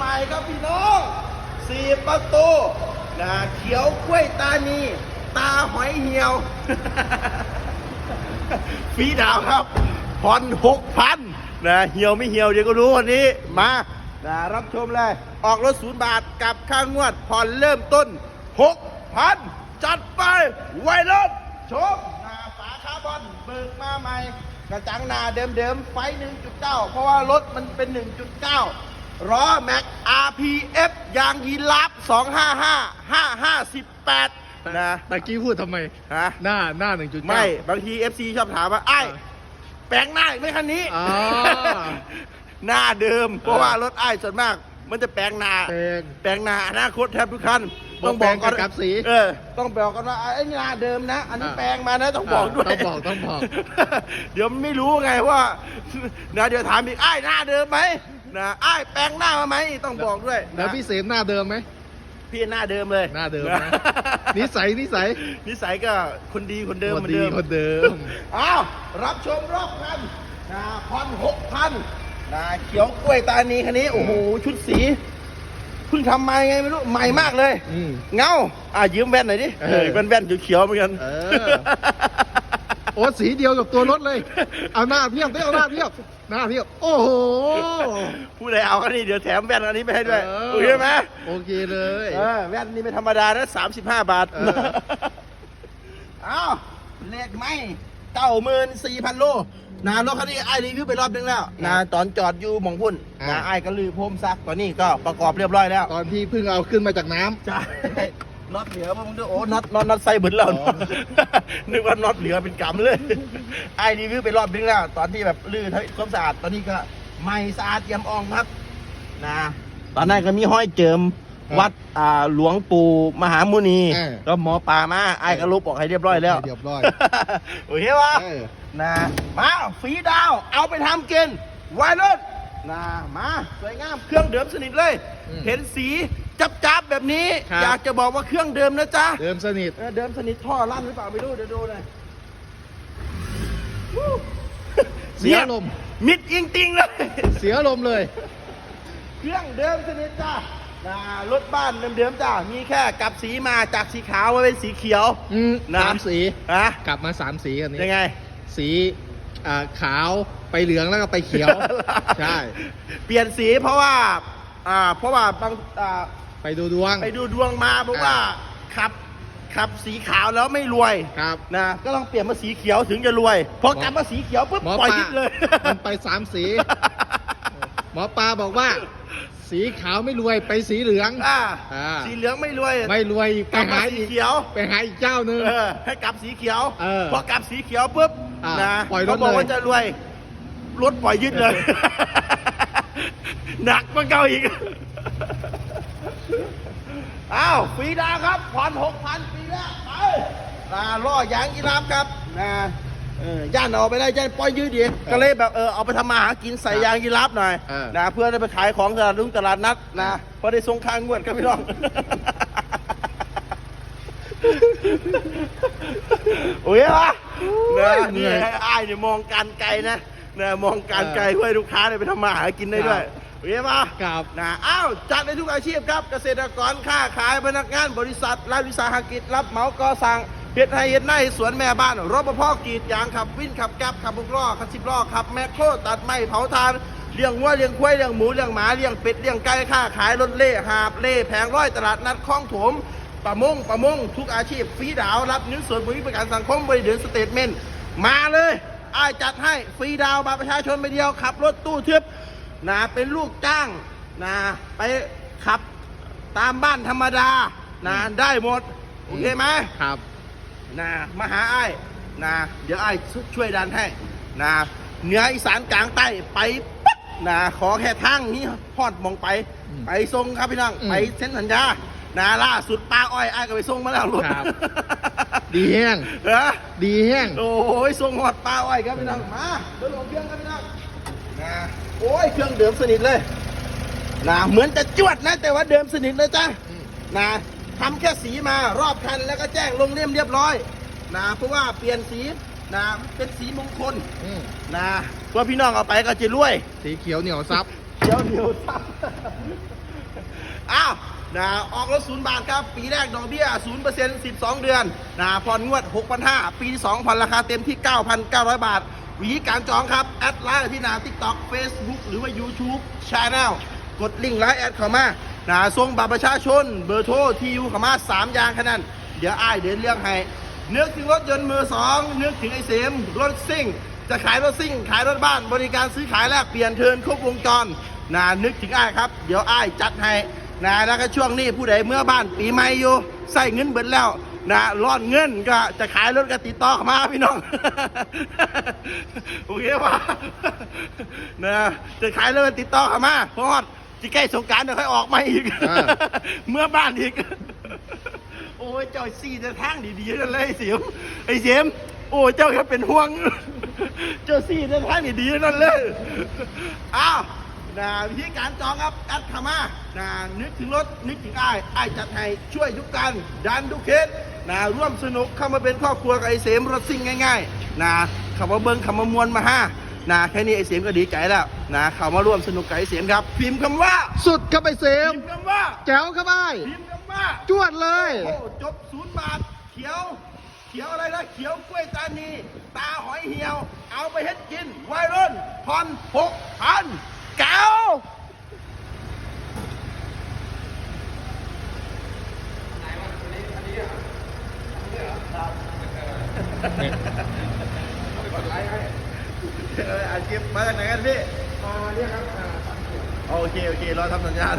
ใหม่ครับพี่น้องสี่ประตูนะเขียวกล้วยตานีตาหอยเหี่ยวฟีดาวครับผ่อนหกพันนะเหี่ยวไม่เหี่ยวเดี๋ยวก็รู้วันนี้มานะรับชมเลย ออกรถศูนย์บาทกับค่างวดผ่อนเริ่มต้นหกพันจัดไปไวรถชมนาฝาคาร์บอนเบิกมาใหม่กระจังหนาเดิมๆไฟ 1.9 เพราะว่ารถมันเป็น 1.9 ล้อแม็ก RPF ยางยีราฟ255 5518นะตะกี้พูดทำไมฮะหน้าหน้าหนึ่งจุดไม่ บางที FC ชอบถามว่าไอ้ายแปลงหน้าอีกไหมคันนี้อ๋อหน้าเดิม เพราะว่ารถไอ้ายส่วนมาก มันจะแปลงหน้า แปลงแปลงหน้าอนาคตแทบทุกคันบอกแปลงกับกลับสีเออ ต้องบอกกันว่าไอ้นี่หน้าเดิมนะ อันนี้อ่าแปลงมานะต้องบอกด้วย ต้องบอกต้องบอก เดี๋ยวไม่รู้ไงว่า นะเดี๋ยวถามอีกไอ้ายหน้าเดิมไหม นะไอ้ายแปลงหน้ามาไหมต้องบอกด้วยนะแล้วพี่เสมหน้าเดิมไหมพี่หน้าเดิมเลยหน้าเดิมนะ นิสัยนิสัยนิสัยก็คนดีคนเดิมคเหมืนอนดีเดิมคนเดิม อ้าวรับชมรอบคันนะพันหกพันนะเขียวกล้วยตานีคันนี้โอ้โหชุดสีเพิ่งทำมาไงไม่รู้ใหม่มากเลย อืม เงาอะยืมแว่นหน่อยดิเออ เออเป็นแว่นเขียวๆเหมือนกัน เออโอ้สีเดียวกับตัวรถเลย เอาหน้าเทียบได้เอาหน้าเทียบหน้าเทียบ โอ้โห ผู้ใดเอาก็นี่เดี๋ยวแถมแว่นอันนี้ไปให้ด้วยเออ โอเคไหมโอเคเลยเออแว่นนี่ไม่ธรรมดานะสามสิบห้าบาท เอออ้าวเลขไม่เก้าหมื่นสี่พันโลนะรถคันนี้ไอ้รีวิวไปรอบนึงแล้วนะตอนจอดอยู่หมองพุ่นนะไอ้ก็ลือพรมซักตอนนี้ก็ประกอบเรียบร้อยแล้วตอนที่เพิ่งเอาขึ้นมาจากน้ำ ใช่ น็อตเหลือมึงดูโอ้น็อตน็อตน็อตใส่เบิดแล้วอ๋อนึกว่าน็อตเหลือเป็นกำเลยไอ้รีวิวไปรอบนึงแล้วตอนที่แบบลื้อทำความสะอาดตอนนี้ก็ใหม่สะอาดเยี่ยมอ่องครับนะตอนนั้นก็มีห้อยเจิมครับวัดอ่าหลวงปู่มหามุนีเออก็หมอปลามาไอ้ก็ลบออกให้เรียบร้อยแล้วให้เรียบร้อยโอเควะเออนะมาฝีดาว เอาไปทำเกณฑ์ไวรถนะมาสวยงามเครื่องเดิมสนิทเลยอืมเห็นสี จับจับๆแบบนี้ ครับ อยากจะบอกว่าเครื่องเดิมนะจ๊ะเดิมสนิท เออเดิมสนิทท่อลั่นหรือเปล่าไม่รู้เดี๋ยวดูเลยวู้เสียลมณ์มิดจริงๆเลย เสียลมณ์เลย เครื่องเดิมสนิทจ้ะนะรถบ้านเดิมๆจ้ะมีแค่กลับสีมาจากสีขาวมาเป็นสีเขียว อืมนะ สามสีฮะกลับมาสามสีกันนี้ ยังไง สีอ่าขาวไปเหลืองแล้วก็ไปเขียว ใช่ เปลี่ยนสีเพราะว่า อ่า เพราะว่าบาง อ่า ไปดูดวง ไปดูดวงมาเพราะว่าอ่าขับขับสีขาวแล้วไม่รวยครับนะก็ต้องเปลี่ยนมาสีเขียวถึงจะรวยพอกลับมาสีเขียวปุ๊บหมอปล่อยปลายิดเลย มันไปสามสี หมอปลาบอกว่า สีขาวไม่รวยไปสีเหลือง อ่าอ่า สีเหลืองไม่รวยไม่รวยกไปลับมาหาสีอีกเขียวไปหาอีกเจ้าหนึ่งเออให้กลับสีเขียวเออพอกลับสีเขียวปุ๊บอ่านะปล่อยรถเขาบอกเลย ว่าจะรวยรถปล่อยยึดเลย หนักกว่าเก่าอีก อ้าวฟรีดาวครับผ่อนหกพันปีแรกไปนะล่อยางยีราฟครับนะเออย่านเอาไปได้ย่านปล่อยยืดดีก็เลยแบบเออเอาไปทำมาหากินใส่ยางยีราฟหน่อยเออ นะเพื่อได้ไปขายของตลาดรุ่งตลาดนัดนะเพราะได้ส่งค้างงวดครับพี่น้อง โอ้ยวะนะนี่ให้อ้ายเนี่ยมองการไกลนะนะมองการไกลเพื่อให้ลูกค้าเนี่ยไปทำมาหากินได้ด้วย โอเคปะกับนะอ้าวจัดในทุกอาชีพครับเกษตรกรค้าขายพนักงานบริษัทรัฐวิสาหกิจรับเหมาก่อสร้างเฮ็ดให้เฮ็ดในสวนแม่บ้านรปภกรีดยางขับวินขับแก๊บขับบุกล้อขับสิบล้อขับแมคโครตัดไม้เผาทานเลี้ยงวัวเลี้ยงควายเลี้ยงหมูเลี้ยงหมาเลี้ยงเป็ดเลี้ยงไก่ค้าขายรถเล่หาบเล่แผงร้อยตลาดนัดคลองถมประมงประมงทุกอาชีพฟรีดาวรับเงินส่วนบริประกันสังคมบริเดือนสเตทเมนต์มาเลยอ้ายจัดให้ฟรีดาวบัตรประชาชนไปเดียวขับรถตู้ทึบ นะเป็นลูกจ้างนะไปขับตามบ้านธรรมดานะได้หมด โอเคไหมครับนะมาหาอ้ายนะเดี๋ยวอ้ายช่วยดันให้นะเหนืออีสานกลางใต้ไปปั๊บนะขอแค่ทางนี้ฮอดมองไปอืมไปส่งครับพี่น้องอืมไปเซ็นสัญญานะล่าสุดป้าอ้อยอ้ายก็ไปส่งมาแล้วรถครับดีแห้งเออดีแห้งโอ้ยส่งหอดป้าอ้อยครับพี่น้องมาเดินลงเครื่องครับพี่น้อง นะโอ้ยเครื่องเดิมสนิทเลยนะเหมือนจะจวดนะ แต่ว่าเดิมสนิทเลยจ้ะอืมนะทำแค่สีมารอบคันแล้วก็แจ้งลงเล่มเรียบร้อยนะเพราะว่าเปลี่ยนสีนะเป็นสีมงคลอืมนะเพื่อพี่น้องเอาไปก็จะรวย สีเขียวเหนียวซับใดี๋ยวเดี๋ยวซ้ำอ้าวนะออกรถศูนย์บาทครับ ปีแรกดอกเบี้ยศูนย์เปอร์เซ็นต์สิบสองเดือนนะผ่อนงวดหกพันห้าปีที่สองผ่อนราคาเต็มที่เก้าพันเก้าร้อยบาท วิธีการจองครับ แอดไลน์ที่นา TikTok Facebook หรือว่า YouTube Channel กดลิงก์ไลน์แอดเข้ามานะส่งบัตรประชาชน เบอร์โทรที่อยู่เข้ามาสามอย่างแค่นั้นเดี๋ยวอ้ายเดินเรื่องให้นึกถึงรถยนต์มือสองนึกถึงไอเสมรถซิ่ง จะขายรถซิ่ง ขายรถบ้าน บริการซื้อขายแลกเปลี่ยนเทินครบวงจรนะนึกถึงอ้ายครับ เดี๋ยวอ้ายจัดให้นะแล้วก็ช่วงนี้ผู้ใดเมื่อบ้านปีใหม่อยู่ใส่เงินเบิดแล้ว นะร่อนเงินก็จะขายรถก็ติดต่อเข้ามาพี่น้องโอเคป่ะนะจะขายรถก็ติดต่อเข้ามาเพราะว่าจะใกล้สงกรารเดี๋ยวค่อยออกมาอีกอ่าเมื่อบ้านอีก โอ้ยเจ้าซี่จะทางดีๆนั่นเลยไอ้เสียมไอ้เสียมโอ้ยเจ้าก็เป็นห่วง เจ้าซี่จะทางดีๆนั่นเลยอ้าวนะวิธีการจองครับแอดเข้ามานะนึกถึงรถนึกถึงอ้ายอ้ายจัดให้ช่วยทุกการดันทุกเคส นะร่วมสนุกเข้ามาเป็นครอบครัวกับไอ้เสมรถซิ่งง่ายๆนะคำว่าเบิ้งคำว่ามวลมาห้านะแค่นี้ไอ้เสมก็ดีใจแล้วนะเข้ามาร่วมสนุกกับไอ้เสมครับ พิมพ์คำว่า สุดครับไอเสมพิมพ์คำว่าแจ๋วครับไอ้พิมพ์คำว่าจวดเลยโอ้จบศูนย์บาทเขียว เขียวอะไรนะเขียวกล้วยตานีตาหอยเหี่ยว เอาไปเฮ็ดกินวัยรุ่นผ่อนหกพันเก้า เอออาชีพมาจากไหนกันพี่ มาเนี่ยครับโอเค โอเค รอทำสัญญาณ